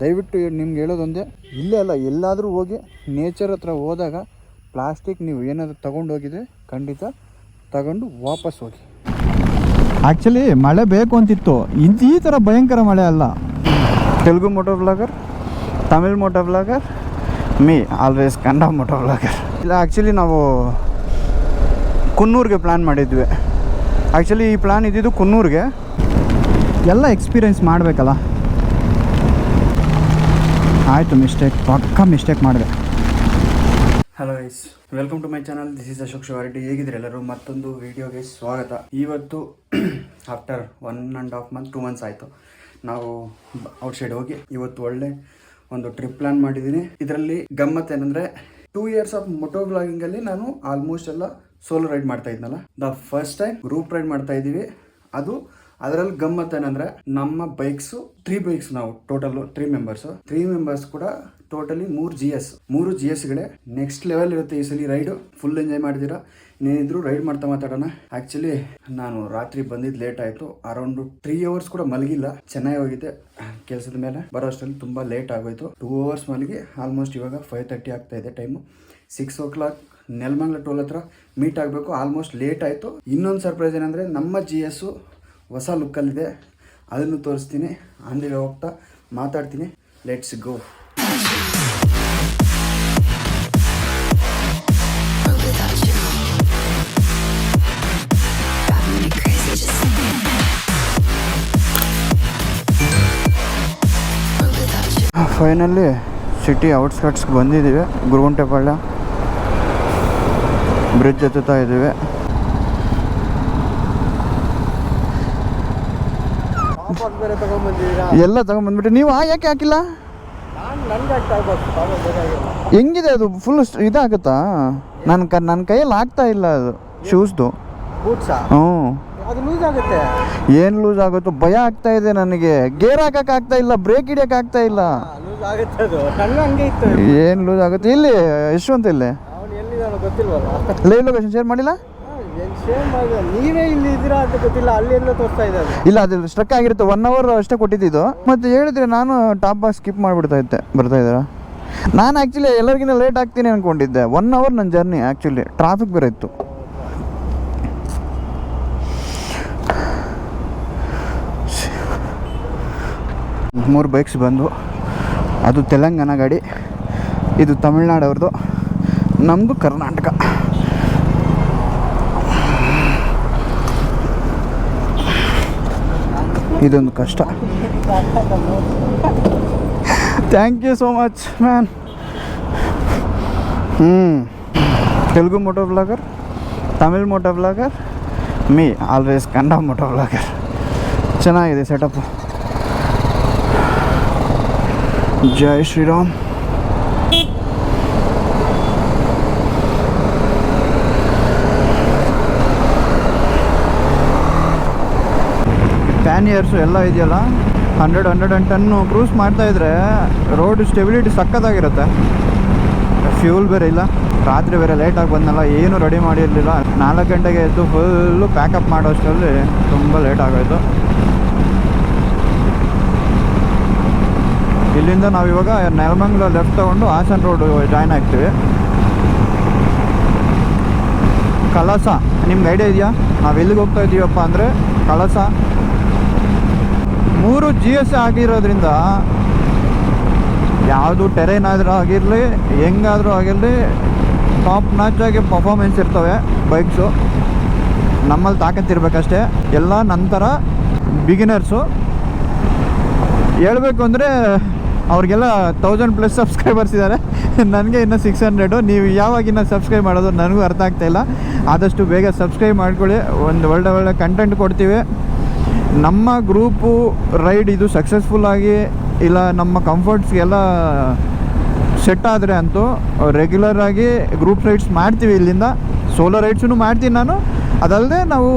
ದಯವಿಟ್ಟು ನಿಮ್ಗೆ ಹೇಳೋದೊಂದೇ ಇಲ್ಲೇ ಅಲ್ಲ ಎಲ್ಲಾದರೂ ಹೋಗಿ ನೇಚರ್ ಹತ್ರ ಹೋದಾಗ ಪ್ಲಾಸ್ಟಿಕ್ ನೀವು ಏನಾದರೂ ತಗೊಂಡು ಹೋಗಿದ್ರೆ ಖಂಡಿತ ತಗೊಂಡು ವಾಪಸ್ ಹೋಗಿ. ಆ್ಯಕ್ಚುಲಿ ಮಳೆ ಬೇಕು ಅಂತಿತ್ತು. ಇಂಥ ಈ ಥರ ಭಯಂಕರ ಮಳೆ ಅಲ್ಲ. Telugu moto blogger Tamil moto blogger me always Kannada moto blogger ಇಲ್ಲ ಆ್ಯಕ್ಚುಲಿ ನಾವು ಕುನ್ನೂರಿಗೆ ಪ್ಲ್ಯಾನ್ ಮಾಡಿದ್ವಿ. ಆ್ಯಕ್ಚುಲಿ ಈ ಪ್ಲ್ಯಾನ್ ಇದ್ದಿದ್ದು ಕುನ್ನೂರಿಗೆ. ಎಲ್ಲ ಎಕ್ಸ್ಪೀರಿಯೆನ್ಸ್ ಮಾಡಬೇಕಲ್ಲ. ಆಯಿತು ಮಿಸ್ಟೇಕ್ ಪಕ್ಕ ಮಿಸ್ಟೇಕ್ ಮಾಡಿದೆ. Hello guys welcome to my channel this is Ashok Shivareddy ಹೇಗಿದ್ರೆ ಎಲ್ಲರೂ? ಮತ್ತೊಂದು ವಿಡಿಯೋಗೆ ಸ್ವಾಗತ. ಇವತ್ತು after one and half month two months ಆಯಿತು. ನಾವು ಔಟ್ಸೈಡ್ ಹೋಗಿ ಇವತ್ತು ಒಳ್ಳೆ ಒಂದು ಟ್ರಿಪ್ ಪ್ಲ್ಯಾನ್ ಮಾಡಿದ್ದೀನಿ. ಇದರಲ್ಲಿ ಗಮ್ಮತ್ ಏನಂದರೆ ಟೂ ಇಯರ್ಸ್ ಆಫ್ ಮೊಟೋ ಬ್ಲಾಗಿಂಗಲ್ಲಿ ನಾನು ಆಲ್ಮೋಸ್ಟ್ ಎಲ್ಲ ಸೋಲೋ ರೈಡ್ ಮಾಡ್ತಾ ಇದ್ನಲ್ಲ. The first time group ride ಮಾಡ್ತಾ ಇದ್ದೀವಿ. ಅದು ಅದರಲ್ಲಿ ಗಮ್ಮತ್ ಏನಂದ್ರೆ ನಮ್ಮ ಬೈಕ್ಸ್ ತ್ರೀ ಬೈಕ್ಸ್ ನಾವು total three members three members ಕೂಡ ಟೋಟಲಿ ಮೂರು ಜಿ ಎಸ್ ಮೂರು ಜಿ ಎಸ್ಗಳೇ ನೆಕ್ಸ್ಟ್ ಲೆವೆಲ್ ಇರುತ್ತೆ ಈ ಸಲ ರೈಡು ಫುಲ್ ಎಂಜಾಯ್ ಮಾಡಿದ್ದೀರಾ ನೀನಿದ್ರು ರೈಡ್ ಮಾಡ್ತಾ ಮಾತಾಡೋಣ. ಆ್ಯಕ್ಚುಲಿ ನಾನು ರಾತ್ರಿ ಬಂದಿದ್ದು ಲೇಟ್ ಆಯ್ತು. ಅರೌಂಡ್ ತ್ರೀ ಅವರ್ಸ್ ಕೂಡ ಮಲಗಿಲ್ಲ. ಚೆನ್ನಾಗಿ ಹೋಗಿದ್ದೆ ಕೆಲಸದ ಮೇಲೆ ಬರೋ ಅಷ್ಟರಲ್ಲಿ ತುಂಬ ಲೇಟ್ ಆಗೋಯ್ತು. ಟೂ ಅವರ್ಸ್ ಮಲಗಿ ಆಲ್ಮೋಸ್ಟ್ ಇವಾಗ ಫೈವ್ ತರ್ಟಿ ಆಗ್ತಾ ಇದೆ time six o'clock Nelamangala toll ಹತ್ರ ಮೀಟ್ ಆಗಬೇಕು. ಆಲ್ಮೋಸ್ಟ್ ಲೇಟ್ ಆಯಿತು. ಇನ್ನೊಂದು ಸರ್ಪ್ರೈಸ್ ಏನಂದರೆ ನಮ್ಮ ಜಿ ಎಸ್ಸು ಹೊಸ ಲುಕ್ಕಲ್ಲಿದೆ. ಅದನ್ನು ತೋರಿಸ್ತೀನಿ. ಅಂದಿಗೆ ಹೋಗ್ತಾ ಮಾತಾಡ್ತೀನಿ. ಲೆಟ್ಸ್ ಗೋ ಫೈನಲ್ಲಿ ಸಿಟಿ ಔಟ್ಸ್ಕಟ್ಸ್ಗೆ ಬಂದಿದ್ದೀವಿ. ಗುರುಗುಂಟೆಪಾಳ್ಯ ಬ್ರಿಡ್ಜ್ ಹತ್ತುತ್ತಾ ಇದ್ದೀವಿ. ಬೇರೆ ತಗೊಂಡ್ಬಂದಿದ್ದೀರಾ ಎಲ್ಲ ತಗೊಂಡ್ಬಂದ್ಬಿಟ್ಟು ನೀವು ಆ ಯಾಕೆ ಹಾಕಿಲ್ಲ? ಹೆಂಗಿದೆ ಅದು? ಫುಲ್ ಇದಾಗುತ್ತಾ? ನನ್ನ ಕ ನನ್ನ ಕೈಯಲ್ಲಿ ಆಗ್ತಾ ಇಲ್ಲ ಅದು ಶೂಸ್ದು ಹ್ಞೂ. ಅದು ಲೂಸ್ ಆಗುತ್ತೆ. ಏನು ಲೂಸ್ ಆಗುತ್ತೋ? ಭಯ ಆಗ್ತಾ ಇದೆ ನನಗೆ. ಗೇರ್ ಹಾಕಕ್ಕೆ ಆಗ್ತಾ ಇಲ್ಲ ಬ್ರೇಕ್ ಹಿಡಿಯಕ್ಕೆ ಆಗ್ತಾ ಇಲ್ಲ. ಲೂಸ್ ಆಗುತ್ತೆ ಅದು. ನನ್ನ ಹಂಗೆ ಇತ್ತು ಏನು ಲೂಸ್ ಆಗುತ್ತೆ? ಇಲ್ಲಿ ಯಶವಂತ ಇಲ್ಲಿ. ಅವನು ಎಲ್ಲಿದ್ದಾನೋ ಗೊತ್ತಿಲ್ವಲ್ಲ? ಲೈವ್ ಲೊಕೇಶನ್ ಶೇರ್ ಮಾಡಿಲ್ಲ? ನೀವೇ ಇಲ್ಲಿ ಇದ್ದೀರಾ ಅಂತ ಗೊತ್ತಿಲ್ಲ. ಅಲ್ಲಿ ಎಲ್ಲ ತೋರಿಸ್ತಾ ಇದೆ ಇಲ್ಲ, ಅದು ಸ್ಟ್ರಕ್ ಆಗಿರುತ್ತೆ. ಒನ್ ಅವರ್ ಅಷ್ಟೇ ಕೊಟ್ಟಿದ್ದು ಮತ್ತೆ ಹೇಳಿದ್ರೆ ನಾನು ಟಾಪ್ ಬಾಕ್ಸ್ ಸ್ಕಿಪ್ ಮಾಡಿಬಿಡ್ತಾ ಇದ್ದೆ. ಬರ್ತಾ ಇದ್ದಾರಾ? ನಾನು ಆ್ಯಕ್ಚುಲಿ ಎಲ್ಲರಿಗಿಂತ ಲೇಟ್ ಆಗ್ತೀನಿ ಅಂದ್ಕೊಂಡಿದ್ದೆ ಒನ್ ಅವರ್ ನನ್ನ ಜರ್ನಿ ಆ್ಯಕ್ಚುಲಿ ಟ್ರಾಫಿಕ್ ಬೇರೆ ಇತ್ತು. ಮೂರು ಬೈಕ್ಸ್ ಬಂದು. ಅದು ತೆಲಂಗಾಣ ಗಾಡಿ. ಇದು ತಮಿಳ್ನಾಡವ್ರದ್ದು ನಮ್ಮದು ಕರ್ನಾಟಕ. ಇದೊಂದು ಕಷ್ಟ. Thank you so much man ಹ್ಞೂ Telugu moto blogger Tamil moto blogger me always Kannada moto blogger ಚೆನ್ನಾಗಿದೆ ಸೆಟಪ್ ಜೈ ಶ್ರೀರಾಮ್. ಪ್ಯಾನಿಯರ್ಸು ಎಲ್ಲ ಇದೆಯಲ್ಲ? Hundred hundred and ton cruise ಮಾಡ್ತಾಯಿದ್ರೆ ರೋಡ್ ಸ್ಟೆಬಿಲಿಟಿ ಸಕ್ಕತ್ತಾಗಿರುತ್ತೆ ಫ್ಯೂಲ್ ಬೇರೆ ಇಲ್ಲ. ರಾತ್ರಿ ಬೇರೆ ಲೇಟಾಗಿ ಬಂದಲ್ಲ ಏನು ರೆಡಿ ಮಾಡಿರಲಿಲ್ಲ. ನಾಲ್ಕು ಗಂಟೆಗೆ ಎದ್ದು ಫುಲ್ಲು ಪ್ಯಾಕಪ್ ಮಾಡೋ ಅಷ್ಟರಲ್ಲಿ ತುಂಬ ಲೇಟ್ ಆಗೋಯ್ತು. ಇಲ್ಲಿಂದ ನಾವು ಇವಾಗ ನೆಲಮಂಗ್ಲ ಲೆಫ್ಟ್ ತೊಗೊಂಡು ಹಾಸನ್ ರೋಡ್ ಜಾಯ್ನ್ ಆಗ್ತೀವಿ. ಕಳಸ, ನಿಮ್ಗೆ ಐಡಿಯಾ ಇದೆಯಾ? ನಾವು ಎಲ್ಲಿಗೆ ಹೋಗ್ತಾ ಇದ್ದೀವಪ್ಪ ಅಂದರೆ ಕಳಸ ಮೂರು ಜಿ ಎಸ್ ಆಗಿರೋದ್ರಿಂದ ಯಾವುದು ಟೆರೈನ್ ಆದರೂ ಆಗಿರಲಿ, ಹೆಂಗಾದರೂ ಆಗಿರಲಿ ಟಾಪ್ ನಾಚಾಗಿ ಪರ್ಫಾರ್ಮೆನ್ಸ್ ಇರ್ತವೆ ಬೈಕ್ಸು ನಮ್ಮಲ್ಲಿ ತಾಕತ್ತಿರ್ಬೇಕಷ್ಟೇ ಎಲ್ಲ ನಂತರ ಬಿಗಿನರ್ಸು ಹೇಳಬೇಕು ಅಂದರೆ ಅವ್ರಿಗೆಲ್ಲ ತೌಸಂಡ್ ಪ್ಲಸ್ ಸಬ್ಸ್ಕ್ರೈಬರ್ಸ್ ಇದ್ದಾರೆ. ನನಗೆ ಇನ್ನೂ ಸಿಕ್ಸ್ ಹಂಡ್ರೆಡು ನೀವು ಯಾವಾಗ ಇನ್ನೂ ಸಬ್ಸ್ಕ್ರೈಬ್ ಮಾಡೋದು ನನಗೂ ಅರ್ಥ ಆಗ್ತಾಯಿಲ್ಲ ಆದಷ್ಟು ಬೇಗ ಸಬ್ಸ್ಕ್ರೈಬ್ ಮಾಡ್ಕೊಳ್ಳಿ. ಒಂದು ಒಳ್ಳೆ ಒಳ್ಳೆ ಕಂಟೆಂಟ್ ಕೊಡ್ತೀವಿ. ನಮ್ಮ ಗ್ರೂಪು ರೈಡ್ ಇದು ಸಕ್ಸಸ್ಫುಲ್ಲಾಗಿ ಇಲ್ಲ, ನಮ್ಮ ಕಂಫರ್ಟ್ಸ್ಗೆಲ್ಲ ಸೆಟ್ ಆದರೆ ಅಂತೂ ರೆಗ್ಯುಲರ್ ಆಗಿ ಗ್ರೂಪ್ ರೈಡ್ಸ್ ಮಾಡ್ತೀವಿ ಇಲ್ಲಿಂದ. ಸೋಲೋ ರೈಡ್ಸೂ ಮಾಡ್ತೀನಿ ನಾನು. ಅದಲ್ಲದೆ ನಾವು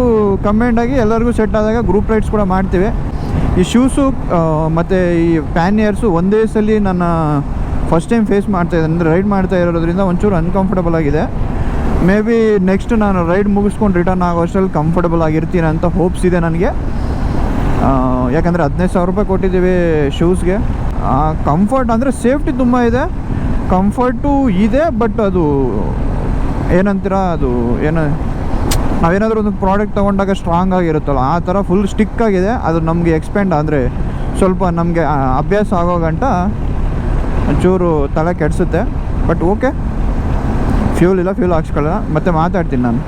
ಕಂಬೈಂಡಾಗಿ ಎಲ್ಲರಿಗೂ ಸೆಟ್ ಆದಾಗ ಗ್ರೂಪ್ ರೈಡ್ಸ್ ಕೂಡ ಮಾಡ್ತೀವಿ. ಈ ಶೂಸು ಮತ್ತು ಈ ಪ್ಯಾನಿಯರ್ಸು ಒಂದೇ ಸಲ ನನ್ನ ಫಸ್ಟ್ ಟೈಮ್ ಫೇಸ್ ಮಾಡ್ತಾ ಇದ್ದೆ. ಅಂದರೆ ರೈಡ್ ಮಾಡ್ತಾ ಇರೋದ್ರಿಂದ ಒಂಚೂರು ಅನ್ಕಂಫರ್ಟಬಲ್ ಆಗಿದೆ. ಮೇ ಬಿ ನೆಕ್ಸ್ಟ್ ನಾನು ರೈಡ್ ಮುಗಿಸ್ಕೊಂಡು ರಿಟರ್ನ್ ಆಗೋ ಅಷ್ಟರಲ್ಲಿ ಕಂಫರ್ಟಬಲ್ ಆಗಿರ್ತೀನಿ ಅಂತ ಹೋಪ್ಸ್ ಇದೆ ನನಗೆ. ಯಾಕಂದರೆ ಹದಿನೈದು ಸಾವಿರ ರೂಪಾಯಿ ಕೊಟ್ಟಿದ್ದೀವಿ ಶೂಸ್ಗೆ. ಕಂಫರ್ಟ್ ಅಂದರೆ ಸೇಫ್ಟಿ ತುಂಬ ಇದೆ. ಕಂಫರ್ಟು ಇದೆ ಬಟ್ ಅದು ಏನಂತೀರ, ಅದು ಏನು, ನಾವೇನಾದರೂ ಒಂದು ಪ್ರಾಡಕ್ಟ್ ತೊಗೊಂಡಾಗ ಸ್ಟ್ರಾಂಗ್ ಆಗಿರುತ್ತಲ್ಲ, ಆ ಥರ ಫುಲ್ ಸ್ಟಿಕ್ ಆಗಿದೆ. ಅದು ನಮಗೆ ಎಕ್ಸ್ಪೆಂಡ್ ಅಂದರೆ ಸ್ವಲ್ಪ ನಮಗೆ ಅಭ್ಯಾಸ ಆಗೋ ಗಂಟ ಚೂರು ತಲೆ ಕೆಡಿಸುತ್ತೆ. ಬಟ್ ಓಕೆ ಫ್ಯೂಲ್ ಇಲ್ಲ ಫ್ಯೂಲ್ ಹಾಕ್ಸ್ಕೊಳ್ಳೋಣ ಮತ್ತೆ ಮಾತಾಡ್ತೀನಿ ನಾನು.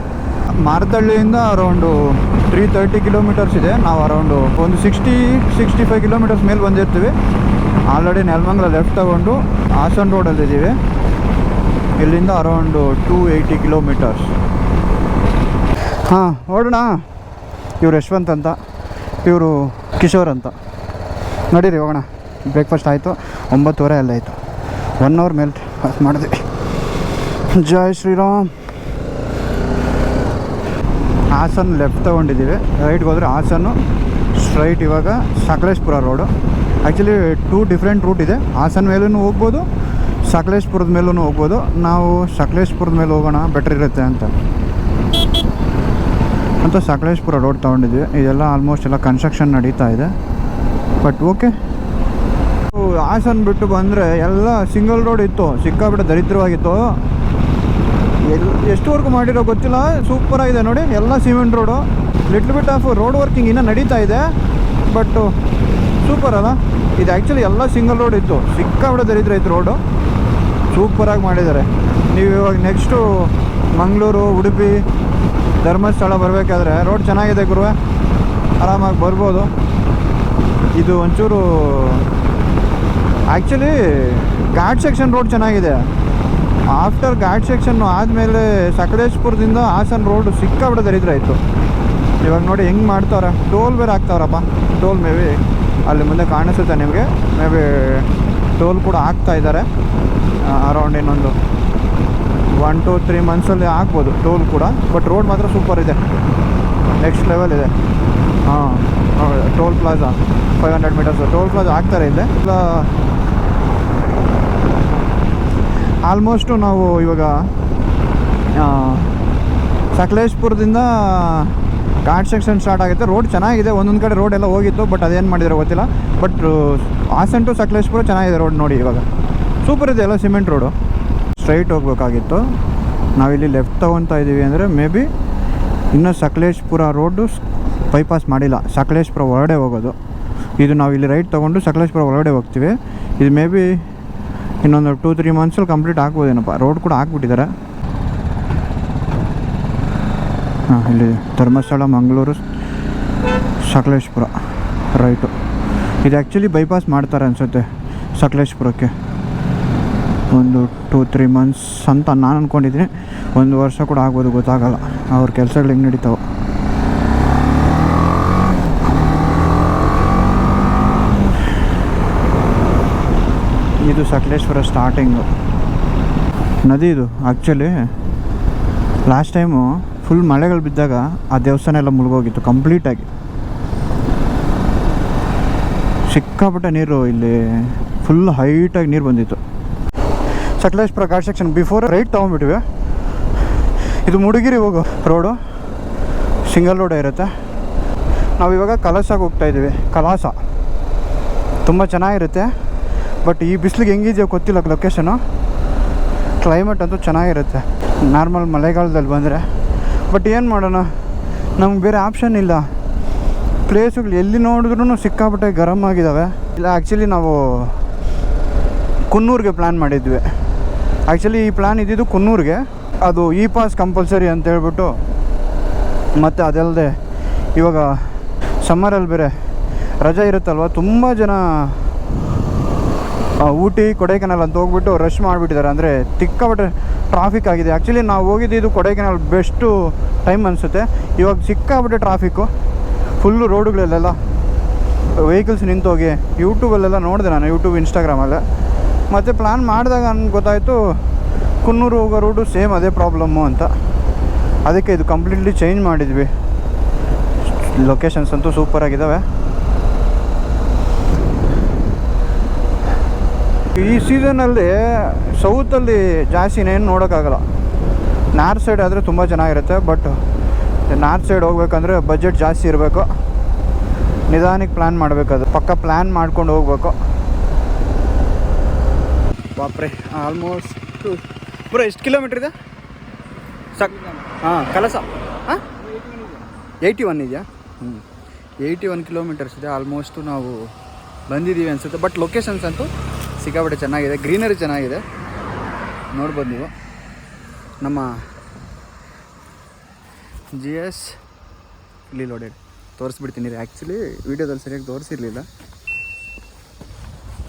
ಮಾರ್ತಳ್ಳಿಯಿಂದ ಅರೌಂಡು ತ್ರೀ ತರ್ಟಿ ಕಿಲೋಮೀಟರ್ಸ್ ಇದೆ. ನಾವು ಅರೌಂಡು ಒಂದು ಸಿಕ್ಸ್ಟಿ ಸಿಕ್ಸ್ಟಿ ಫೈವ್ ಕಿಲೋಮೀಟರ್ಸ್ ಮೇಲೆ ಬಂದಿರ್ತೀವಿ. ಆಲ್ರೆಡಿ ನೆಲಮಂಗಲ ಲೆಫ್ಟ್ ತಗೊಂಡು ಹಾಸನ್ ರೋಡಲ್ಲಿದ್ದೀವಿ ಇಲ್ಲಿಂದ ಅರೌಂಡು ಟೂ ಏಯ್ಟಿ ಕಿಲೋಮೀಟರ್ಸ್ ಹಾಂ ಹೊರಡೋಣ ಇವ್ರು ಯಶ್ವಂತ್ ಅಂತ, ಇವರು ಕಿಶೋರ್ ಅಂತ. ನಡೀರಿ, ಹೋಗೋಣ. ಬ್ರೇಕ್ಫಾಸ್ಟ್ ಆಯಿತು. ಒಂಬತ್ತುವರೆ ಅಲ್ಲಾಯಿತು. ಒನ್ ಅವರ್ ಮೇಲೆ ಮಾಡಿದ್ವಿ. ಜೈ ಶ್ರೀರಾಮ್. ಹಾಸನ್ ಲೆಫ್ಟ್ ತೊಗೊಂಡಿದ್ದೀವಿ. ರೈಟ್ಗೆ ಹೋದರೆ ಹಾಸನ್ನು ಸ್ಟ್ರೈಟ್ ಇವಾಗ Sakleshpur road actually two different route ಇದೆ. ಹಾಸನ ಮೇಲೂ ಹೋಗ್ಬೋದು, ಸಕಲೇಶ್ಪುರದ ಮೇಲೂ ಹೋಗ್ಬೋದು. ನಾವು ಸಕಲೇಶ್ಪುರದ ಮೇಲೆ ಹೋಗೋಣ ಬೆಟ್ರ್ ಇರುತ್ತೆ ಅಂತ. ಅಂತ ಸಕಲೇಶ್ಪುರ ರೋಡ್ ತೊಗೊಂಡಿದ್ವಿ ಇದೆಲ್ಲ ಆಲ್ಮೋಸ್ಟ್ ಎಲ್ಲ ಕನ್ಸ್ಟ್ರಕ್ಷನ್ ನಡೀತಾ ಇದೆ. ಬಟ್ ಓಕೆ ಹಾಸನ ಬಿಟ್ಟು ಬಂದರೆ ಎಲ್ಲ ಸಿಂಗಲ್ ರೋಡ್ ಇತ್ತು. ಸಿಕ್ಕಾಬಿಟ್ಟು ದರಿದ್ರವಾಗಿತ್ತು. ಎಲ್ ಎಷ್ಟುವರೆಗೂ ಮಾಡಿರೋ ಗೊತ್ತಿಲ್ಲ. ಸೂಪರ್ ಆಗಿದೆ ನೋಡಿ. ಎಲ್ಲ cement road little bit of road working ಇನ್ನೂ ನಡೀತಾ ಇದೆ. ಬಟ್ ಸೂಪರ್ ಅಲ್ಲ. ಇದು ಆ್ಯಕ್ಚುಲಿ ಎಲ್ಲ ಸಿಂಗಲ್ ರೋಡ್ ಇತ್ತು. ಸಿಕ್ಕಾಬಿಡೋ ದರಿದ್ರ ಇತ್ತು ರೋಡು ಸೂಪರಾಗಿ ಮಾಡಿದ್ದಾರೆ. ನೀವು ಇವಾಗ ನೆಕ್ಸ್ಟು ಮಂಗಳೂರು, ಉಡುಪಿ, ಧರ್ಮಸ್ಥಳ ಬರಬೇಕಾದ್ರೆ ರೋಡ್ ಚೆನ್ನಾಗಿದೆ ಗುರುವೆ. ಆರಾಮಾಗಿ ಬರ್ಬೋದು. ಇದು ಒಂಚೂರು ಆ್ಯಕ್ಚುಲಿ ಘಾಟ್ ಸೆಕ್ಷನ್ ರೋಡ್ ಚೆನ್ನಾಗಿದೆ. ಆಫ್ಟರ್ ಘಾಟ್ ಸೆಕ್ಷನ್ ಆದಮೇಲೆ ಸಕಲೇಶ್ಪುರದಿಂದ ಹಾಸನ್ ರೋಡ್ ಸಿಕ್ಕಾಬಿಡ ದರಿದ್ರ ಇತ್ತು. ಇವಾಗ ನೋಡಿ ಹೆಂಗೆ ಮಾಡ್ತಾವ್ರೆ? ಟೋಲ್ ಬೇರೆ ಹಾಕ್ತಾವ್ರಪ್ಪ. ಟೋಲ್ ಮೇ ಬಿ ಅಲ್ಲಿ ಮುಂದೆ ಕಾಣಿಸುತ್ತೆ ನಿಮಗೆ. ಮೇ ಬಿ ಟೋಲ್ ಕೂಡ ಹಾಕ್ತಾ ಇದ್ದಾರೆ. ಅರೌಂಡ್ ಇನ್ನೊಂದು ಒನ್ ಟು ತ್ರೀ ಮಂತ್ಸಲ್ಲಿ ಹಾಕ್ಬೋದು ಟೋಲ್ ಕೂಡ. ಬಟ್ ರೋಡ್ ಮಾತ್ರ ಸೂಪರ್ ಇದೆ. ನೆಕ್ಸ್ಟ್ ಲೆವೆಲ್ ಇದೆ. ಹಾಂ toll plaza five hundred metres toll plaza ಹಾಕ್ತಾರೆ ಇಲ್ಲ. ಆಲ್ಮೋಸ್ಟು ನಾವು ಇವಾಗ ಸಕಲೇಶ್ಪುರದಿಂದ ಘಾಟ್ ಸೆಕ್ಷನ್ ಸ್ಟಾರ್ಟ್ ಆಗುತ್ತೆ. ರೋಡ್ ಚೆನ್ನಾಗಿದೆ, ಒಂದೊಂದು ಕಡೆ ರೋಡ್ ಎಲ್ಲ ಹೋಗಿತ್ತು, ಬಟ್ ಅದೇನು ಮಾಡಿದ್ರೆ ಗೊತ್ತಿಲ್ಲ. ಬಟ್, ಹಾಸನ್ ಟು ಸಕಲೇಶ್ಪುರ ಚೆನ್ನಾಗಿದೆ ರೋಡ್ ನೋಡಿ ಇವಾಗ. ಸೂಪರ್ ಇದೆ ಎಲ್ಲ ಸಿಮೆಂಟ್ ರೋಡು. ಸ್ಟ್ರೈಟ್ ಹೋಗ್ಬೇಕಾಗಿತ್ತು. ನಾವಿಲ್ಲಿ ಲೆಫ್ಟ್ ತೊಗೊತಾ ಇದ್ದೀವಿ ಅಂದರೆ ಮೇ ಬಿ ಇನ್ನೂ ಸಕಲೇಶ್ಪುರ ರೋಡು ಬೈಪಾಸ್ ಮಾಡಿಲ್ಲ. ಸಕಲೇಶ್ಪುರ ಹೊರಗಡೆ ಹೋಗೋದು. ಇದು ನಾವು ಇಲ್ಲಿ ರೈಟ್ ತೊಗೊಂಡು ಸಕಲೇಶ್ಪುರ ಒಳಗಡೆ ಹೋಗ್ತೀವಿ. ಇದು ಮೇ ಬಿ ಇನ್ನೊಂದು ಟೂ ತ್ರೀ ಮಂತ್ಸಲ್ಲಿ ಕಂಪ್ಲೀಟ್ ಆಗ್ಬೋದೇನಪ್ಪ? ರೋಡ್ ಕೂಡ ಹಾಕ್ಬಿಟ್ಟಿದ್ದಾರೆ ಹಾಂ, ಇಲ್ಲಿ ಧರ್ಮಸ್ಥಳ, ಮಂಗಳೂರು, ಸಕಲೇಶ್ಪುರ, ರೈಟು. ಇದು ಆ್ಯಕ್ಚುಲಿ ಬೈಪಾಸ್ ಮಾಡ್ತಾರೆ ಅನಿಸುತ್ತೆ ಸಕಲೇಶ್ಪುರಕ್ಕೆ. ಒಂದು ಟೂ ತ್ರೀ ಮಂತ್ಸ್ ಅಂತ ನಾನು ಅಂದ್ಕೊಂಡಿದ್ದೀನಿ ಒಂದು ವರ್ಷ ಕೂಡ ಆಗ್ಬೋದು, ಗೊತ್ತಾಗಲ್ಲ. ಅವ್ರ ಕೆಲಸಗಳು ಹೆಂಗೆ ನಡೀತಾವೆ. ಇದು ಸಕಲೇಶ್ವರ ಸ್ಟಾರ್ಟಿಂಗು ನದಿ ಇದು ಆ್ಯಕ್ಚುಲಿ ಲಾಸ್ಟ್ ಟೈಮು ಫುಲ್ ಮಳೆಗಳು ಬಿದ್ದಾಗ ಆ ದೇವಸ್ಥಾನ ಎಲ್ಲ ಮುಳುಗೋಗಿತ್ತು ಕಂಪ್ಲೀಟಾಗಿ ಸಿಕ್ಕಾಪಟ್ಟೆ ನೀರು ಇಲ್ಲಿ ಫುಲ್ ಹೈಟಾಗಿ ನೀರು ಬಂದಿತ್ತು. Sakleshpur ghat section before right ತೊಗೊಂಡ್ಬಿಟ್ಟಿವೆ. ಇದು ಮುಡುಗಿರಿ ಹೋಗೋ ರೋಡು ಸಿಂಗಲ್ ರೋಡೇ ಇರುತ್ತೆ. ನಾವು ಇವಾಗ ಹೋಗ್ತಾ ಇದ್ದೀವಿ ಕಲಾಸ. ತುಂಬ ಚೆನ್ನಾಗಿರುತ್ತೆ. ಬಟ್ ಈ ಬಿಸಿಲಿಗೆ ಹೆಂಗಿದೆಯೋ ಗೊತ್ತಿಲ್ಲ ಲೊಕೇಶನು ಕ್ಲೈಮೇಟ್ ಅಂತೂ ಚೆನ್ನಾಗಿರುತ್ತೆ. ನಾರ್ಮಲ್ ಮಳೆಗಾಲದಲ್ಲಿ ಬಂದರೆ. ಬಟ್ ಏನು ಮಾಡೋಣ? ನಮ್ಗೆ ಬೇರೆ ಆಪ್ಷನ್ ಇಲ್ಲ. ಪ್ಲೇಸುಗಳು ಎಲ್ಲಿ ನೋಡಿದ್ರೂ ಸಿಕ್ಕಾಪಟ್ಟೆ ಗರಮ್ ಆಗಿದ್ದಾವೆ ಇಲ್ಲ ಆ್ಯಕ್ಚುಲಿ ನಾವು ಕುನ್ನೂರಿಗೆ ಪ್ಲ್ಯಾನ್ ಮಾಡಿದ್ವಿ. ಆ್ಯಕ್ಚುಲಿ ಈ ಪ್ಲ್ಯಾನ್ ಇದ್ದಿದ್ದು ಕುನ್ನೂರಿಗೆ. ಅದು ಇ ಪಾಸ್ ಕಂಪಲ್ಸರಿ ಅಂತ ಹೇಳ್ಬಿಟ್ಟು. ಮತ್ತು ಅದಲ್ಲದೆ ಇವಾಗ ಸಮ್ಮರಲ್ಲಿ ಬೇರೆ ರಜೆ ಇರುತ್ತಲ್ವ? ತುಂಬ ಜನ ಊಟಿ, ಕೊಡೈಕೆನಲ್ ಅಂತ ಹೋಗ್ಬಿಟ್ಟು ರಶ್ ಮಾಡಿಬಿಟ್ಟಿದ್ದಾರೆ. ಅಂದರೆ ತಿಕ್ಕಾಪಟ್ಟೆ ಟ್ರಾಫಿಕ್ ಆಗಿದೆ. ಆ್ಯಕ್ಚುಲಿ ನಾವು ಹೋಗಿದ್ದು ಇದು ಕೊಡೈಕೆನಾಲ್ ಬೆಸ್ಟು ಟೈಮ್ ಅನಿಸುತ್ತೆ. ಇವಾಗ ಸಿಕ್ಕಾಪಟ್ಟೆ ಟ್ರಾಫಿಕ್ಕು ಫುಲ್ಲು ರೋಡುಗಳಲ್ಲೆಲ್ಲ ವೆಹಿಕಲ್ಸ್ ನಿಂತೋಗಿ ಯೂಟ್ಯೂಬಲ್ಲೆಲ್ಲ ನೋಡಿದೆ ನಾನು ಯೂಟ್ಯೂಬ್ ಇನ್ಸ್ಟಾಗ್ರಾಮಲ್ಲ ಮತ್ತು ಪ್ಲ್ಯಾನ್ ಮಾಡಿದಾಗ ನನ್ಗೆ ಗೊತ್ತಾಯಿತು, ಕುನ್ನೂರು ಹೋಗೋ ರೋಡು ಸೇಮ್ ಅದೇ ಪ್ರಾಬ್ಲಮ್ಮು ಅಂತ. ಅದಕ್ಕೆ ಇದು ಕಂಪ್ಲೀಟ್ಲಿ ಚೇಂಜ್ ಮಾಡಿದ್ವಿ. ಲೊಕೇಶನ್ಸ್ ಅಂತೂ ಸೂಪರಾಗಿದ್ದಾವೆ ಈ ಸೀಸನಲ್ಲಿ ಸೌತಲ್ಲಿ ಜಾಸ್ತಿ ಏನು ನೋಡೋಕ್ಕಾಗಲ್ಲ. ನಾರ್ತ್ ಸೈಡ್ ಆದರೆ ತುಂಬ ಚೆನ್ನಾಗಿರುತ್ತೆ ಬಟ್ ನಾರ್ತ್ ಸೈಡ್ ಹೋಗ್ಬೇಕಂದ್ರೆ ಬಜೆಟ್ ಜಾಸ್ತಿ ಇರಬೇಕು. ನಿಧಾನಕ್ಕೆ ಪ್ಲ್ಯಾನ್ ಮಾಡಬೇಕದು. ಪಕ್ಕ ಪ್ಲ್ಯಾನ್ ಮಾಡ್ಕೊಂಡು ಹೋಗ್ಬೇಕು. ಬಾಪ್ರೆ ಆಲ್ಮೋಸ್ಟ್ ಪೂರ ಎಷ್ಟು ಕಿಲೋಮೀಟ್ರ್ ಇದೆ? ಸಕ್, ಹಾಂ, ಕಲಸ. ಹಾಂ? ಏಯ್ಟಿ ಒನ್ ಇದೆಯಾ? ಹ್ಞೂ ಏಯ್ಟಿ ಒನ್ ಕಿಲೋಮೀಟರ್ಸ್ ಇದೆ. ಆಲ್ಮೋಸ್ಟು ನಾವು ಬಂದಿದ್ದೀವಿ ಅನಿಸುತ್ತೆ. ಬಟ್ ಲೊಕೇಶನ್ಸ್ ಅಂತೂ? ಸಿಕ್ಕಾಪಟ್ಟೆ ಚೆನ್ನಾಗಿದೆ. ಗ್ರೀನರಿ ಚೆನ್ನಾಗಿದೆ. ನೋಡ್ಬೋದು ನೀವು. ನಮ್ಮ ಜಿ ಎಸ್ ಇಲ್ಲಿ ಲೋಡೆಡ್ ತೋರಿಸ್ಬಿಡ್ತೀನಿ ರೀ. ಆ್ಯಕ್ಚುಲಿ ವೀಡಿಯೋದಲ್ಲಿ ಸರಿಯಾಗಿ ತೋರಿಸಿರ್ಲಿಲ್ಲ.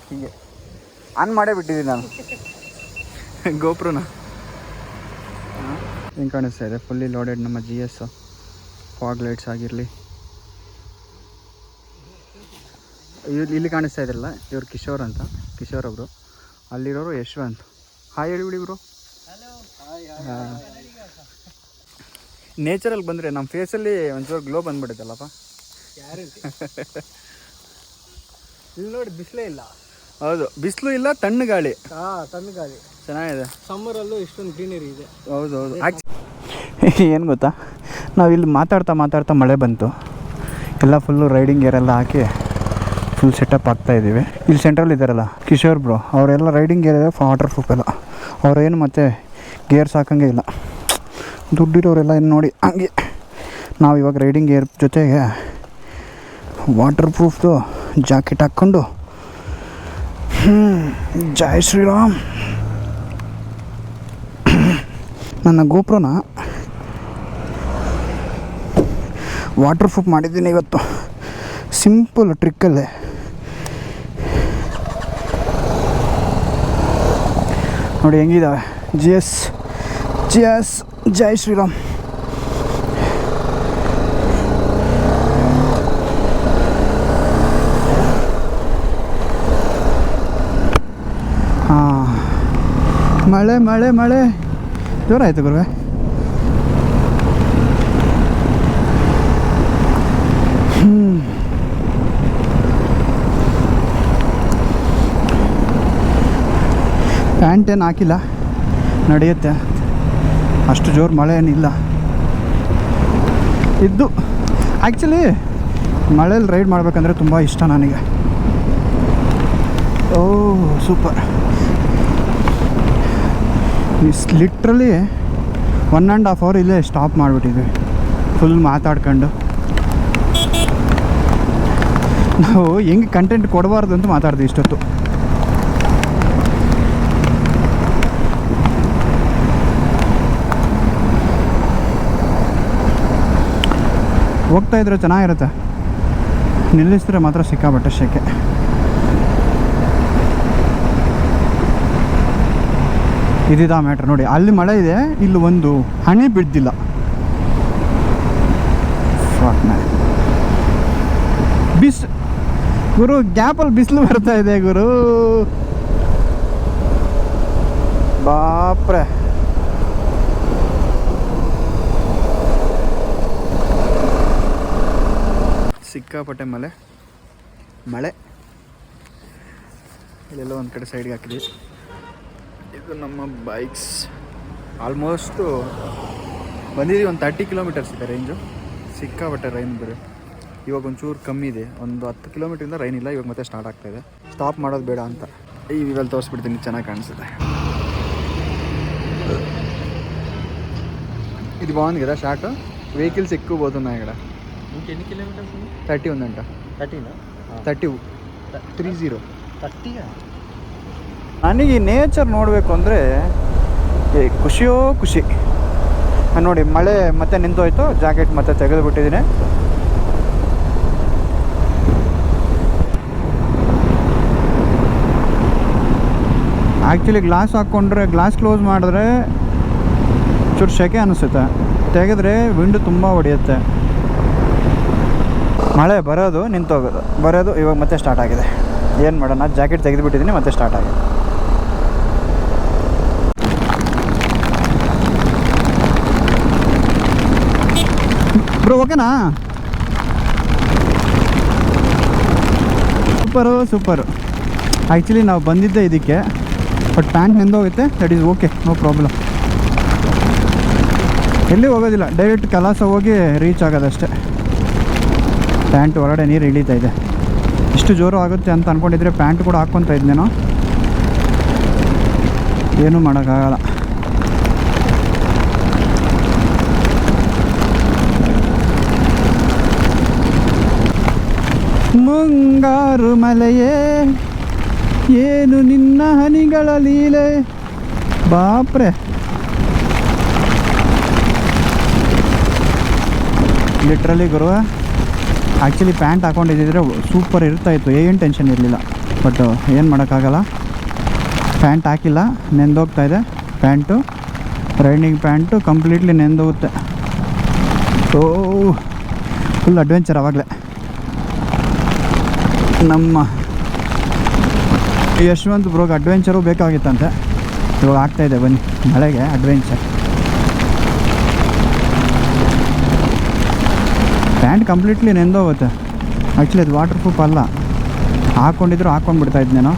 ಹೀಗೆ. ಆನ್ ಮಾಡೇ ಬಿಟ್ಟಿದ್ದೀನಿ ನಾನು. ಗೋಪ್ರನ ಹಿಂಗೆ ಕಾಣಿಸ್ತಾ ಇದೆ. ಫುಲ್ಲಿ ಲೋಡೆಡ್ ನಮ್ಮ ಜಿ ಎಸ್ ಫಾಗ್ ಲೈಟ್ಸ್ ಆಗಿರಲಿ. ಇಲ್ಲಿ ಇಲ್ಲಿ ಕಾಣಿಸ್ತಾ ಇದ್ರಲ್ಲ, ಇವ್ರು ಕಿಶೋರ್ ಅಂತ. ಕಿಶೋರ್ ಅವರು ಅಲ್ಲಿರೋರು ಯಶವಂತ್. ಹಾಯ್ ಹೇಳಿಬಿಡಿ ಇವರು ನೇಚರಲ್ಲಿ ಬಂದರೆ ನಮ್ಮ ಫೇಸಲ್ಲಿ ಒಂಚೂರು ಗ್ಲೋ ಬಂದ್ಬಿಡುತ್ತಲ್ಲಪ್ಪ ಇಲ್ಲಿ ನೋಡಿ ಬಿಸಿಲೇ ಇಲ್ಲ. ಹೌದು ಬಿಸಿಲು ಇಲ್ಲ ತಣ್ಣು ಗಾಳಿ. ತಣ್ಣು ಗಾಳಿ. ಚೆನ್ನಾಗಿದೆ. ಸಮ್ಮರಲ್ಲೂ ಇಷ್ಟೊಂದು ಗ್ರೀನರಿ ಇದೆ. ಹೌದು ಹೌದು. ಏನು ಗೊತ್ತಾ? ನಾವು ಇಲ್ಲಿ ಮಾತಾಡ್ತಾ ಮಾತಾಡ್ತಾ ಮಳೆ ಬಂತು. ಎಲ್ಲ ಫುಲ್ಲು ರೈಡಿಂಗ್ ಗೇರೆಲ್ಲ ಹಾಕಿ ಫುಲ್ ಸೆಟಪ್ ಆಗ್ತಾ ಇದ್ದೀವಿ. ಇಲ್ಲಿ ಸೆಂಟ್ರಲ್ ಇದ್ದಾರಲ್ಲ ಕಿಶೋರ್ ಬ್ರೋ ಅವರೆಲ್ಲ ರೈಡಿಂಗ್ ಗೇರ್ ಇದೆ ವಾಟರ್ ಪ್ರೂಫ್ ಎಲ್ಲ. ಅವ್ರೇನು ಮತ್ತೆ ಗೇರ್ಸ್ ಸಾಕಂಗೆ ಇಲ್ಲ. ದುಡ್ಡಿರೋರೆಲ್ಲ ಏನು ನೋಡಿ, ಹಂಗೆ. ನಾವು ಇವಾಗ ರೈಡಿಂಗ್ ಗೇರ್ ಜೊತೆಗೆ ವಾಟರ್ ಪ್ರೂಫ್ದು ಜಾಕೆಟ್ ಹಾಕ್ಕೊಂಡು ಜೈ ಶ್ರೀರಾಮ್. ನನ್ನ ಗೋಪ್ರೋನ ವಾಟರ್ ಪ್ರೂಫ್ ಮಾಡಿದ್ದೀನಿ ಇವತ್ತು. ಸಿಂಪಲ್ ಟ್ರಿಕ್ಕಲ್ಲೇ ನೋಡಿ ಹೆಂಗಿದ್ದಾವೆ G S G S Jai Shriram. ಹಾಂ. ಮಳೆ ಮಳೆ ಮಳೆ. ಜೋರಾಯ್ತು ಗುರುವೆ. ಪ್ಯಾಂಟ್ ಏನು ಹಾಕಿಲ್ಲ, ನಡೆಯುತ್ತೆ. ಅಷ್ಟು ಜೋರು ಮಳೆ ಏನಿಲ್ಲ ಇದ್ದು ಆ್ಯಕ್ಚುಲಿ ಮಳೇಲಿ ರೈಡ್ ಮಾಡಬೇಕಂದ್ರೆ ತುಂಬ ಇಷ್ಟ ನನಗೆ. ಓ super is literally one and half hour ಇಲ್ಲೇ ಸ್ಟಾಪ್ ಮಾಡಿಬಿಟ್ಟಿದ್ವಿ. ಫುಲ್ ಮಾತಾಡ್ಕೊಂಡು. ನಾವು ಹೆಂಗೆ ಕಂಟೆಂಟ್ ಕೊಡಬಾರ್ದು ಅಂತ ಮಾತಾಡ್ತೀವಿ ಇಷ್ಟೊತ್ತು. ಹೋಗ್ತಾ ಇದ್ರೆ ಚೆನ್ನಾಗಿರುತ್ತೆ. ನಿಲ್ಲಿಸಿದ್ರೆ ಮಾತ್ರ ಸಿಕ್ಕಾಬಟ್ಟೆ ಶೆಕೆ ಇದಿದ ಮ್ಯಾಟ್ರ್ ನೋಡಿ, ಅಲ್ಲಿ ಮಳೆ ಇದೆ, ಇಲ್ಲಿ ಒಂದು ಹನಿ ಬಿದ್ದಿಲ್ಲ. ಬಿಸ್, ಗುರು, ಗ್ಯಾಪಲ್ಲಿ ಬಿಸಿಲು ಬರ್ತಾ ಇದೆ ಗುರು. ಬಾಪ್ರೆ. ಸಿಕ್ಕಾಪಟ್ಟೆ ಮಳೆ. ಮಳೆ. ಇಲ್ಲೆಲ್ಲೋ ಒಂದು ಕಡೆ ಸೈಡ್ಗೆ ಹಾಕಿದ್ವಿ. ಇದು ನಮ್ಮ ಬೈಕ್ಸ್ ಆಲ್ಮೋಸ್ಟು ಬಂದಿದ್ದೀವಿ ಒಂದು ತರ್ಟಿ ಕಿಲೋಮೀಟರ್ಸ್ ಇದೆ ರೇಂಜು ಸಿಕ್ಕಾಪಟ್ಟೆ ರೈನ್ ಬೇರೆ ಇವಾಗ ಒಂಚೂರು ಕಮ್ಮಿ ಇದೆ. ಒಂದು ಹತ್ತು ಕಿಲೋಮೀಟ್ರಿಂದ ರೈನ್ ಇಲ್ಲ, ಇವಾಗ ಮತ್ತೆ ಸ್ಟಾರ್ಟ್ ಆಗ್ತಾಯಿದೆ ಸ್ಟಾಪ್ ಮಾಡೋದು ಬೇಡ ಅಂತ. ಈ ಇವೆಲ್ಲ ತೋರಿಸ್ಬಿಡ್ತೀನಿ, ಚೆನ್ನಾಗಿ ಕಾಣಿಸುತ್ತೆ. ಇದು ಬಾಂದ್ಗಿದ ಶಾರ್ಟು ವೆಹಿಕಲ್ ಸಿಕ್ಕಬೋದು ನಾಯಿಗಡ పోతున్నాయి ఇక్కడ ఎన్ని కిలోమీటర్స్ థర్టీ ఉందంట థర్టీనా ತರ್ಟಿ ತ್ರೀ ಝೀರೋ థర్టీయా ನನಗೆ ನೇಚರ್ ನೋಡಬೇಕು ಅಂದರೆ ಖುಷಿಯೋ ಖುಷಿ ಆ, ನೋಡಿ ಮಳೆ ಮತ್ತೆ ನಿಂತೋಯ್ತು ಜಾಕೆಟ್ ಮತ್ತೆ ತೆಗೆದು ಬಿಟ್ಟಿದ್ದೀನಿ ಆ್ಯಕ್ಚುಲಿ ಗ್ಲಾಸ್ ಹಾಕ್ಕೊಂಡ್ರೆ ಗ್ಲಾಸ್ ಕ್ಲೋಸ್ ಮಾಡಿದ್ರೆ ಚೂರು ಸೆಕೆ ಅನಿಸುತ್ತೆ ತೆಗೆದ್ರೆ ವಿಂಡು ತುಂಬ ಹೊಡೆಯುತ್ತೆ ಮಳೆ ಬರೋದು ನಿಂತೋಗೋದು. ಬರೋದು ಇವಾಗ ಮತ್ತೆ ಸ್ಟಾರ್ಟ್ ಆಗಿದೆ. ಏನು ಮಾಡೋಣ? ಜಾಕೆಟ್ ತೆಗೆದುಬಿಟ್ಟಿದ್ದೀನಿ ಮತ್ತೆ ಸ್ಟಾರ್ಟ್ ಆಗಿದೆ. ಬ್ರೋ ಓಕೆನಾ ಸೂಪರು ಸೂಪರು ಆ್ಯಕ್ಚುಲಿ ನಾವು ಬಂದಿದ್ದೆ ಇದಕ್ಕೆ but pant ನೆಂದೋಗುತ್ತೆ that is okay no problem ಎಲ್ಲಿ ಹೋಗೋದಿಲ್ಲ ಡೈರೆಕ್ಟ್ ಕಲಾಸ ಹೋಗಿ ರೀಚ್ ಆಗೋದಷ್ಟೇ. ಪ್ಯಾಂಟ್ ಹೊರಗಡೆ ನೀರು ಇಳೀತಾ ಇದೆ. ಇಷ್ಟು ಜೋರು ಆಗುತ್ತೆ ಅಂತ ಅಂದ್ಕೊಂಡಿದ್ರೆ ಪ್ಯಾಂಟ್ ಕೂಡ ಹಾಕ್ಕೊತ ಇದ್ದೇನೋ ಏನೂ ಮಾಡೋಕ್ಕಾಗಲ್ಲ. ಮುಂಗಾರು ಮಲೆಯೇ ಏನು ನಿನ್ನ ಹನಿಗಳ ಲೀಲೆ? ಬಾಪ್ರೆ. ಲಿಟ್ರಲಿ ಗುರು ಆ್ಯಕ್ಚುಲಿ ಪ್ಯಾಂಟ್ ಹಾಕೊಂಡಿದ್ದಿದ್ರೆ ಸೂಪರ್ ಇರ್ತಾ ಇತ್ತು. ಏನು ಟೆನ್ಷನ್ ಇರಲಿಲ್ಲ. ಬಟ್ ಏನು ಮಾಡೋಕ್ಕಾಗಲ್ಲ. ಪ್ಯಾಂಟ್ ಹಾಕಿಲ್ಲ, ನೆಂದೋಗ್ತಾ ಇದೆ. ಪ್ಯಾಂಟು ರೈಡಿಂಗ್ ಪ್ಯಾಂಟು ಕಂಪ್ಲೀಟ್ಲಿ ನೆಂದೋಗುತ್ತೆ. ಓ ಫುಲ್ ಅಡ್ವೆಂಚರ್ ಆವಾಗಲೇ ನಮ್ಮ ಯಶವಂತ್ ಬ್ರೋಗ್ ಅಡ್ವೆಂಚರು ಬೇಕಾಗಿತ್ತಂತೆ. ಇವಾಗ ಆಗ್ತಾಯಿದೆ ಬನ್ನಿ. ಮಳೆಗೆ ಅಡ್ವೆಂಚರ್ ಪ್ಯಾಂಟ್ ಕಂಪ್ಲೀಟ್ಲಿ ನೆಂದೋಗುತ್ತೆ ಆ್ಯಕ್ಚುಲಿ ಅದು ವಾಟರ್ ಪ್ರೂಫ್ ಅಲ್ಲ ಹಾಕ್ಕೊಂಡಿದ್ರು ಹಾಕ್ಕೊಂಡ್ಬಿಡ್ತಾ ಇದ್ನೇನೋ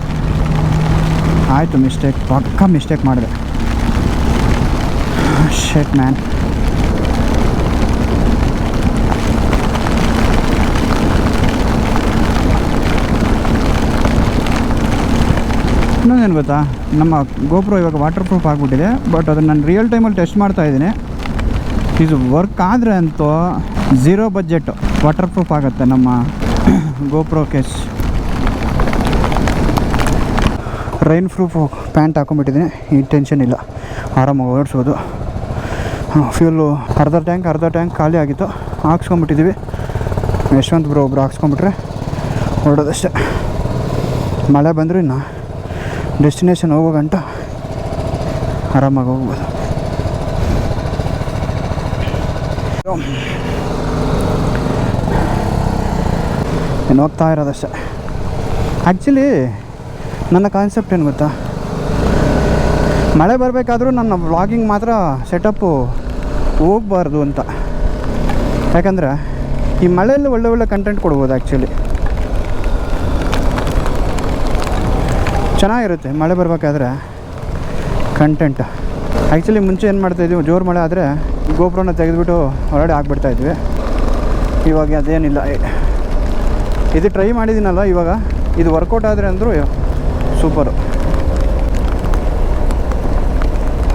ಆಯಿತು ಮಿಸ್ಟೇಕ್ ಪಕ್ಕ ಮಿಸ್ಟೇಕ್ ಮಾಡಿದೆ. ಶೆಟ್ ಮ್ಯಾನ್ ಇನ್ನೊಂದೇನು ಗೊತ್ತಾ? ನಮ್ಮ ಗೋಪ್ರೋ ಇವಾಗ ವಾಟರ್ ಪ್ರೂಫ್ ಆಗಿಬಿಟ್ಟಿದೆ ಬಟ್ ಅದನ್ನು ನಾನು ರಿಯಲ್ ಟೈಮಲ್ಲಿ ಟೆಸ್ಟ್ ಮಾಡ್ತಾ ಇದ್ದೀನಿ. ಇದು ವರ್ಕ್ ಆದರೆ ಅಂತೂ ಝೀರೋ ಬಜೆಟ್ ವಾಟರ್ ಪ್ರೂಫ್ ಆಗುತ್ತೆ ನಮ್ಮ GoPro case rainproof pant ಹಾಕೊಂಡ್ಬಿಟ್ಟಿದ್ದೀನಿ. ಈ ಟೆನ್ಷನ್ ಇಲ್ಲ. ಆರಾಮಾಗಿ ಓಡಿಸ್ಬೋದು ಫ್ಯೂಲು ಅರ್ಧ ಟ್ಯಾಂಕ್ ಅರ್ಧ ಟ್ಯಾಂಕ್ ಖಾಲಿ ಆಗಿತ್ತು. ಹಾಕ್ಸ್ಕೊಂಬಿಟ್ಟಿದ್ದೀವಿ ಯಶವಂತ್ ಬ್ರೋ ಒಬ್ರು ಹಾಕ್ಸ್ಕೊಂಬಿಟ್ರೆ ಹೊರಡೋದಷ್ಟೇ ಮಳೆ ಬಂದರೂ ಇನ್ನು ಡೆಸ್ಟಿನೇಷನ್ ಹೋಗೋ ಗಂಟ ಆರಾಮಾಗಿ ಹೋಗ್ಬೋದು. ಇನ್ನು ಹೋಗ್ತಾ ಇರೋದಷ್ಟೇ. ಆ್ಯಕ್ಚುಲಿ ನನ್ನ ಕಾನ್ಸೆಪ್ಟ್ ಏನು ಗೊತ್ತಾ? ಮಳೆ ಬರಬೇಕಾದ್ರೂ ನನ್ನ ವ್ಲಾಗಿಂಗ್ ಮಾತ್ರ ಸೆಟಪ್ಪು ಹೋಗಬಾರ್ದು ಅಂತ. ಯಾಕಂದರೆ, ಈ ಮಳೆಯಲ್ಲಿ ಒಳ್ಳೆ ಒಳ್ಳೆ ಕಂಟೆಂಟ್ ಕೊಡ್ಬೋದು ಆ್ಯಕ್ಚುಲಿ ಚೆನ್ನಾಗಿರುತ್ತೆ ಮಳೆ ಬರಬೇಕಾದ್ರೆ ಕಂಟೆಂಟ್ ಆ್ಯಕ್ಚುಲಿ ಮುಂಚೆ ಏನು ಮಾಡ್ತಾಯಿದ್ವಿ ಜೋರು ಮಳೆ ಆದರೆ ಗೋಪುರನ ತೆಗೆದುಬಿಟ್ಟು ಹೊರಗಡೆ ಹಾಕ್ಬಿಡ್ತಾಯಿದ್ವಿ ಇವಾಗ ಅದೇನಿಲ್ಲ. ಇದು ಟ್ರೈ ಮಾಡಿದ್ದೀನಲ್ಲ ಇವಾಗ. ಇದು ವರ್ಕೌಟ್ ಆದರೆ ಅಂದರೂ ಸೂಪರು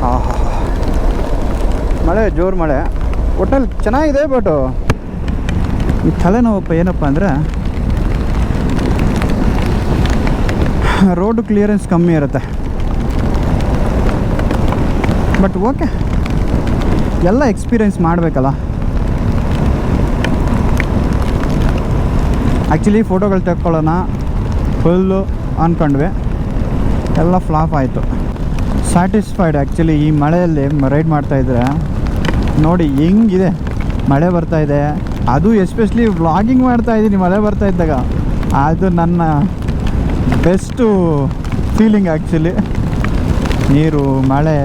ಹಾಂ ಮಳೆ, ಜೋರು ಮಳೆ. ಒಟ್ಟಲ್ಲಿ ಚೆನ್ನಾಗಿದೆ ಬಟ್ ಈ ತಲೆನೋವಪ್ಪ ಏನಪ್ಪ ಅಂದರೆ ರೋಡು ಕ್ಲಿಯರೆನ್ಸ್ ಕಮ್ಮಿ ಇರುತ್ತೆ. ಬಟ್ ಓಕೆ ಎಲ್ಲ ಎಕ್ಸ್ಪೀರಿಯೆನ್ಸ್ ಮಾಡಬೇಕಲ್ಲ. ಆ್ಯಕ್ಚುಲಿ ಫೋಟೋಗಳು ತೆಕ್ಕೊಳ್ಳೋಣ. ಫುಲ್ಲು ಅಂದ್ಕೊಂಡ್ವಿ ಎಲ್ಲ ಫ್ಲಾಪ್ ಆಯಿತು. ಸ್ಯಾಟಿಸ್ಫೈಡ್ ಆ್ಯಕ್ಚುಲಿ ಈ ಮಳೆಯಲ್ಲಿ ರೈಡ್ ಮಾಡ್ತಾಯಿದ್ರೆ ನೋಡಿ ಹೆಂಗಿದೆ. ಮಳೆ ಬರ್ತಾ ಇದೆ. ಅದು ಎಸ್ಪೆಷಲಿ ವ್ಲಾಗಿಂಗ್ ಮಾಡ್ತಾ ಇದ್ದೀನಿ ಮಳೆ ಬರ್ತಾ ಇದ್ದಾಗ. ಅದು ನನ್ನ ಬೆಸ್ಟು ಫೀಲಿಂಗ್ ಆ್ಯಕ್ಚುಲಿ ನೀರು, ಮಳೆ,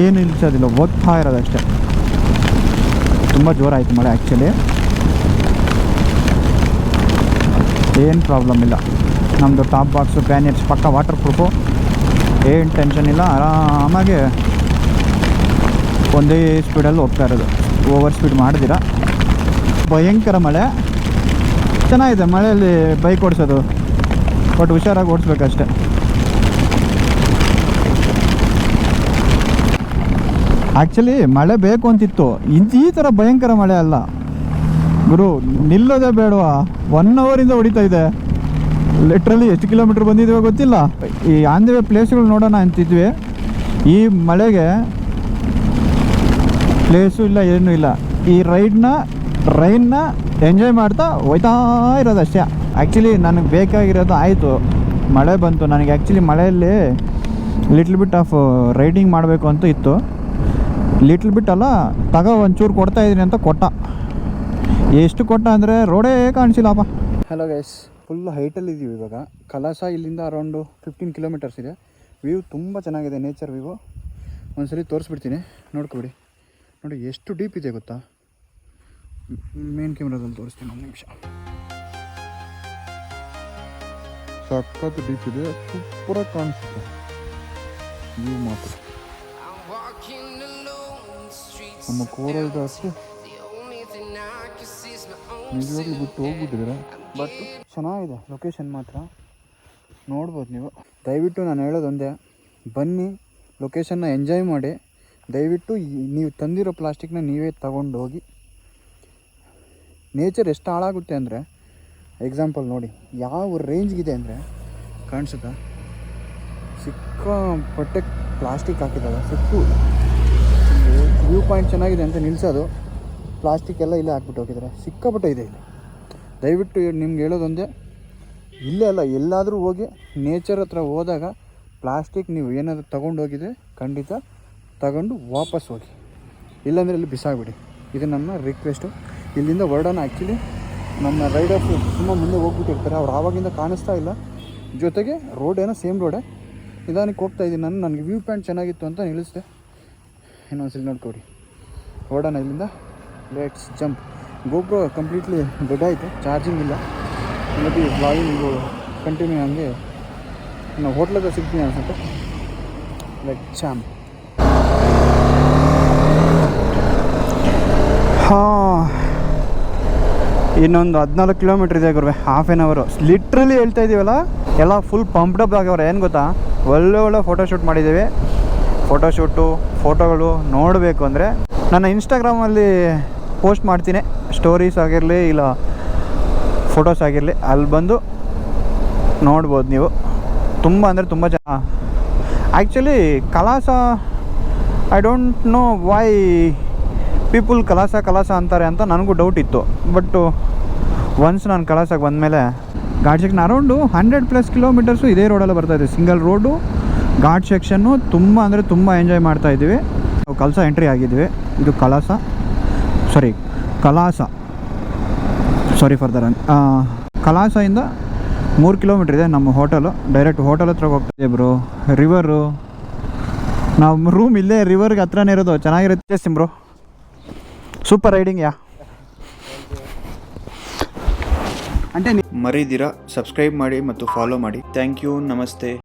ಏನು ನಿಲ್ಸೋದಿಲ್ಲ ಓದ್ತಾ ಇರೋದಷ್ಟೇ. ತುಂಬ ಜೋರಾಯಿತು ಮಳೆ ಆ್ಯಕ್ಚುಲಿ ಏನು ಪ್ರಾಬ್ಲಮ್ ಇಲ್ಲ. ನಮ್ಮದು ಟಾಪ್ ಬಾಕ್ಸು ಪ್ಯಾನಿಯರ್ಸ್ ಪಕ್ಕ ವಾಟರ್ ಪ್ರೂಫು ಏನು ಟೆನ್ಷನ್ ಇಲ್ಲ, ಆರಾಮಾಗಿ ಒಂದೇ ಸ್ಪೀಡಲ್ಲಿ ಹೋಗ್ತಾ ಇರೋದು. ಓವರ್ ಸ್ಪೀಡ್ ಮಾಡಿದಿರ ಭಯಂಕರ ಮಳೆ. ಚೆನ್ನಾಗಿದೆ, ಮಳೆಯಲ್ಲಿ ಬೈಕ್ ಓಡಿಸೋದು. ಬಟ್ ಹುಷಾರಾಗಿ ಓಡಿಸ್ಬೇಕಷ್ಟೆ. ಆ್ಯಕ್ಚುಲಿ ಮಳೆ ಬೇಕು ಅಂತಿತ್ತು. ಇಂತ ಈ ಥರ ಭಯಂಕರ ಮಳೆ ಅಲ್ಲ. ಗುರು, ನಿಲ್ಲೋದೆ ಬೇಡವಾ? ಒನ್ ಅವರಿಂದ ಹೊಡಿತಾ ಇದೆ. ಲಿಟ್ರಲಿ ಎಷ್ಟು ಕಿಲೋಮೀಟ್ರ್ ಬಂದಿದ್ದೀವೋ ಗೊತ್ತಿಲ್ಲ. ಈ ವೇ ಪ್ಲೇಸ್ಗಳು ನೋಡೋಣ ಅಂತಿದ್ವಿ. ಈ ಮಳೆಗೆ ಪ್ಲೇಸು ಇಲ್ಲ, ಏನೂ ಇಲ್ಲ. ಈ ರೈಡ್ನ ರೈನ್ನ ಎಂಜಾಯ್ ಮಾಡ್ತಾ ಹೋಯ್ತಾ ಇರೋದಷ್ಟೇ ಆ್ಯಕ್ಚುಲಿ ನನಗೆ ಬೇಕಾಗಿರೋದು ಆಯಿತು. ಮಳೆ ಬಂತು. ನನಗೆ ಆ್ಯಕ್ಚುಲಿ ಮಳೆಯಲ್ಲಿ ಲಿಟ್ಲ್ ಬಿಟ್ ಆಫ್ ರೈಡಿಂಗ್ ಮಾಡಬೇಕು ಅಂತ ಇತ್ತು. ಲಿಟ್ಲ್ ಬಿಟ್ ಅಲ್ಲ, ತಗೋ ಒಂಚೂರು ಕೊಡ್ತಾ ಇದ್ದೀನಿ ಅಂತ ಕೊಟ್ಟ. ಎಷ್ಟು ಕೊಟ್ಟ ಅಂದರೆ ರೋಡೇ ಕಾಣಿಸಿಲ್ಲಪ್ಪ ಹಲೋ ಗೈಸ್ ಫುಲ್ ಹೈಟಲ್ಲಿ ಇದ್ದೀವಿ ಇವಾಗ. ಕಲಾಸ ಇಲ್ಲಿಂದ ಅರೌಂಡು ಫಿಫ್ಟೀನ್ ಕಿಲೋಮೀಟರ್ಸ್ ಇದೆ. ವ್ಯೂ ತುಂಬ ಚೆನ್ನಾಗಿದೆ ನೇಚರ್ ವ್ಯೂ ಒಂದ್ಸರಿ ತೋರಿಸ್ಬಿಡ್ತೀನಿ. ನೋಡ್ಕೊಬಿಡಿ. ನೋಡಿ ಎಷ್ಟು ಡೀಪ್ ಇದೆ ಗೊತ್ತಾ? ಮೇನ್ ಕ್ಯಾಮ್ರಾದಲ್ಲಿ ತೋರಿಸ್ತೀನಿ ಒಂದು ನಿಮಿಷ. ಸಖತ್ ಡೀಪ್ ಇದೆ ಸೂಪರಾಗಿ ಕಾಣಿಸುತ್ತೆ. ವ್ಯೂ ಮಾತ್ರ. ನಮ್ಮ ಕೋರಲ್ ಅಷ್ಟು. ನಿಜವಾಗ್ಲೂ ಬಿಟ್ಟು ಹೋಗ್ಬಿಟ್ಟಿದ್ರೆ ಬಟ್ ಚೆನ್ನಾಗಿದೆ ಲೊಕೇಶನ್ ಮಾತ್ರ. ನೋಡ್ಬೋದು ನೀವು. ದಯವಿಟ್ಟು ನಾನು ಹೇಳೋದೊಂದೇ, ಬನ್ನಿ ಲೊಕೇಶನ್ನ ಎಂಜಾಯ್ ಮಾಡಿ. ದಯವಿಟ್ಟು ನೀವು ತಂದಿರೋ ಪ್ಲಾಸ್ಟಿಕ್ನ ನೀವೇ ತಗೊಂಡು ಹೋಗಿ. ನೇಚರ್ ಎಷ್ಟು ಹಾಳಾಗುತ್ತೆ ಅಂದರೆ ಎಕ್ಸಾಂಪಲ್ ನೋಡಿ, ಯಾವ ರೇಂಜ್ಗಿದೆ ಅಂದರೆ, ಕಾಣಿಸುತ್ತಾ? ಸಿಕ್ಕಾಪಟ್ಟೆ ಪ್ಲಾಸ್ಟಿಕ್ ಹಾಕಿದ್ದಾರೆ. ಸಿಕ್ಕು. ವ್ಯೂ ಪಾಯಿಂಟ್ ಚೆನ್ನಾಗಿದೆ ಅಂತ ನಿಲ್ಲಿಸೋದು ಪ್ಲಾಸ್ಟಿಕ್ ಎಲ್ಲ ಇಲ್ಲೇ ಹಾಕ್ಬಿಟ್ಟು ಹೋಗಿದ್ದಾರೆ. ಸಿಕ್ಕಾಪಟ್ಟೆ ಇದೆ ಇಲ್ಲಿ. ದಯವಿಟ್ಟು ನಿಮ್ಗೆ ಹೇಳೋದೊಂದೇ ಇಲ್ಲೇ ಅಲ್ಲ, ಎಲ್ಲಾದರೂ ಹೋಗಿ ನೇಚರ್ ಹತ್ರ ಹೋದಾಗ ಪ್ಲಾಸ್ಟಿಕ್ ನೀವು ಏನಾದರೂ ತಗೊಂಡು ಹೋಗಿದ್ರೆ ಖಂಡಿತ ತಗೊಂಡು ವಾಪಸ್ ಹೋಗಿ. ಇಲ್ಲಾಂದರೆ ಇಲ್ಲಿ ಬಿಸಾಕ್ಬಿಡಿ. ಇದು ನನ್ನ ರಿಕ್ವೆಸ್ಟು ಇಲ್ಲಿಂದ ಹೊರಡೋಣ ಆ್ಯಕ್ಚುಲಿ ನಮ್ಮ ರೈಡರ್ಸ್ ತುಂಬ ಮುಂದೆ ಹೋಗ್ಬಿಟ್ಟಿರ್ತಾರೆ. ಅವ್ರು ಆವಾಗಿಂದ ಕಾಣಿಸ್ತಾ ಇಲ್ಲ. ಜೊತೆಗೆ ರೋಡ್ ಏನೋ ಸೇಮ್ ರೋಡೇ ನಿಧಾನಕ್ಕೆ ಹೋಗ್ತಾ ಇದ್ದೀನಿ ನಾನು. ನನಗೆ ವ್ಯೂ ಪಾಯಿಂಟ್ ಚೆನ್ನಾಗಿತ್ತು ಅಂತ ನಿಲ್ಲಿಸಿದೆ. ಇನ್ನೊಂದ್ಸಲಿ ನೋಡ್ಕೊಡಿ. ಹೊರಡೋಣ ಇಲ್ಲಿಂದ. Let's jump GoPro completely dead ಆಯಿತು. ಚಾರ್ಜಿಂಗ್ ಇಲ್ಲ. ಮೇಬಿ ಬ್ಲಾಗಿಂಗು ಕಂಟಿನ್ಯೂ ಹಂಗೆ. ನಾವು ಹೋಟ್ಲಾಗ ಸಿಗ್ತೀನಿ ಅನ್ಸುತ್ತೆ. ಲೆಟ್ ಚಾಮ್ ಹಾಂ. ಇನ್ನೊಂದು ಹದಿನಾಲ್ಕು ಕಿಲೋಮೀಟ್ರ್ ಇದೆ ಗುರುವೆ. ಹಾಫ್ ಆನ್ ಅವರು ಲಿಟ್ರಲಿ ಹೇಳ್ತಾ ಇದ್ದೀವಲ್ಲ ಎಲ್ಲ ಫುಲ್ ಪಂಪ್ಡಪ್ ಆಗ್ಯವ್ರೆ ಏನು ಗೊತ್ತಾ? ಒಳ್ಳೆ ಒಳ್ಳೆ ಫೋಟೋಶೂಟ್ ಮಾಡಿದ್ದೀವಿ. ಫೋಟೋಶೂಟು ಫೋಟೋಗಳು ನೋಡಬೇಕು ಅಂದರೆ. ನನ್ನ ಇನ್ಸ್ಟಾಗ್ರಾಮಲ್ಲಿ ಪೋಸ್ಟ್ ಮಾಡ್ತೀನಿ. ಸ್ಟೋರೀಸ್ ಆಗಿರಲಿ ಇಲ್ಲ ಫೋಟೋಸ್ ಆಗಿರಲಿ, ಅಲ್ಲಿ ಬಂದು ನೋಡ್ಬೋದು ನೀವು. ತುಂಬ ಅಂದರೆ ತುಂಬ ಜನ actually Kalasa I don't know why people Kalasa Kalasa ಅಂತಾರೆ ಅಂತ ನನಗೂ ಡೌಟ್ ಇತ್ತು. ಬಟ್ಟು ಒನ್ಸ್ ನಾನು ಕಲಾಸಕ್ಕೆ ಬಂದಮೇಲೆ ghat section around hundred plus kilometres ಇದೇ ರೋಡಲ್ಲಿ ಬರ್ತಾ ಇದೆ ಸಿಂಗಲ್ ರೋಡು ಘಾಟ್ ಸೆಕ್ಷನ್ನು ತುಂಬ ಅಂದರೆ ತುಂಬ ಎಂಜಾಯ್ ಮಾಡ್ತಾ ಇದ್ದೀವಿ. ನಾವು ಕಲಸ ಎಂಟ್ರಿ ಆಗಿದ್ವಿ ಇದು Kalasa. Sorry Kalasa sorry for the run ಮೂರು ಕಿಲೋಮೀಟ್ರ್ ಇದೆ ನಮ್ಮ ಹೋಟೆಲು ಡೈರೆಕ್ಟ್ ಹೋಟೆಲ್ ಹತ್ರ ಹೋಗ್ತಿದ್ದೆ ಬ್ರೋ ರಿವರು ನಾವು ರೂಮ್ ಇಲ್ಲೇ ರಿವರ್ಗೆ ಹತ್ರನೇ ಇರೋದು. ಚೆನ್ನಾಗಿರುತ್ತೆ ಸಿಮ್ ಬ್ರೋ ಸೂಪರ್ ರೈಡಿಂಗ್ ಯಾ? ಅಂತೆ ಮರೀದಿರಾ ಸಬ್ಸ್ಕ್ರೈಬ್ ಮಾಡಿ ಮತ್ತು ಫಾಲೋ ಮಾಡಿ. ಥ್ಯಾಂಕ್ ಯು ನಮಸ್ತೆ.